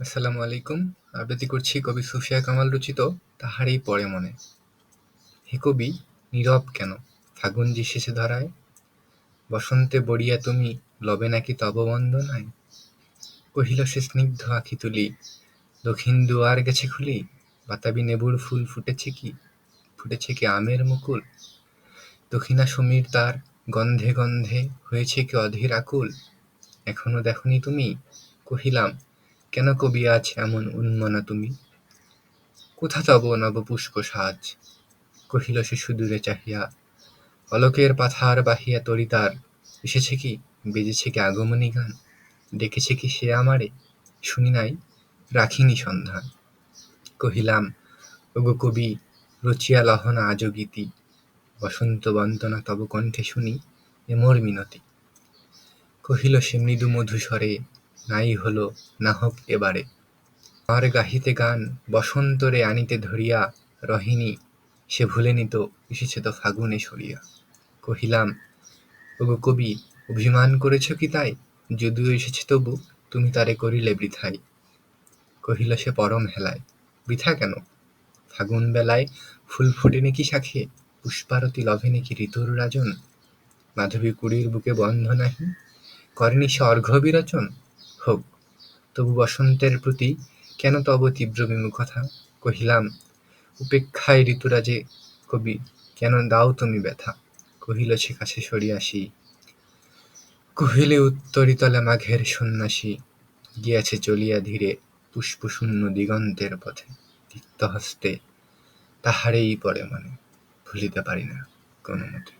আসসালামু আলাইকুম। আবৃত্তি করছি কবি সুফিয়া কামাল রচিত তাহারই পড়ে মনে। হে কবি, নীরব কেন? ফাগুন যে শেষে ধরায়। বসন্তে বড়িয়া তুমি, লবে নাকি তব বন্দনায়? কহিল সে স্নিগ্ধ আখি তুলি, দক্ষিণ দুয়ার গেছে খুলি, বাতাবি নেবুর ফুল ফুটেছে কি? ফুটেছে কি আমের মুকুল? দক্ষিণা সমীর তার গন্ধে গন্ধে হয়েছে কি অধীর আকুল? এখনও দেখনি তুমি? কহিলাম কেন কবি আজ এমন উন্মনা তুমি? কোথা তব নবপুষ্প সাজ? কহিল সে সুদূরে চাহিয়া। অলোকের পাথার বাহিয়া তরিতার এসেছে কি? বেজেছে কি আগমনী গান? ডেকেছে কি সে আমারে? শুনি নাই, রাখিনি সন্ধান। কহিলাম, ওগো কবি, রচিয়া লহ আজ গীতি। বসন্ত বন্দনা তব কণ্ঠে শুনি এ মোর মিনতি। কহিল সে মৃদু মধুস্বরে নাই হলো, না হোক এবারে। আর গাহিতে গান বসন্তরে আনিতে ধরিয়া রহিনী সে ভুলে নিত, এসেছে তো ফাগুনে সরিয়া। কহিলাম, ওগো কবি, অভিমান করেছ কি তাই? যদিও এসেছে তবু তুমি তারে করিলে বৃথাই। কহিল সে পরম হেলায়, বৃথা কেন? ফাগুন বেলায় ফুল ফোটেনি কি শাখে? পুষ্পারতি লভে কি ঋতুর রাজন? মাধবী কুড়ির বুকে বন্ধ নাহি? করেনি সে অর্ঘ্য বিরোচন হোক, তবু বসন্তের প্রতি কেন তব তীব্র বিমুখতা? কহিলাম, উপেক্ষায় ঋতুরাজে, কবি, কেন দাও তুমি ব্যথা? কহিল, সে কাছে সরিয়াসি কহিলে উত্তরিতলে মাঘের সন্ন্যাসী, গিয়াছে চলিয়া ধীরে পুষ্পশূন্য দিগন্তের পথে। তিক্ত হস্তে তাহারেই পরে মনে, ভুলিতে পারি না কোনো মতে।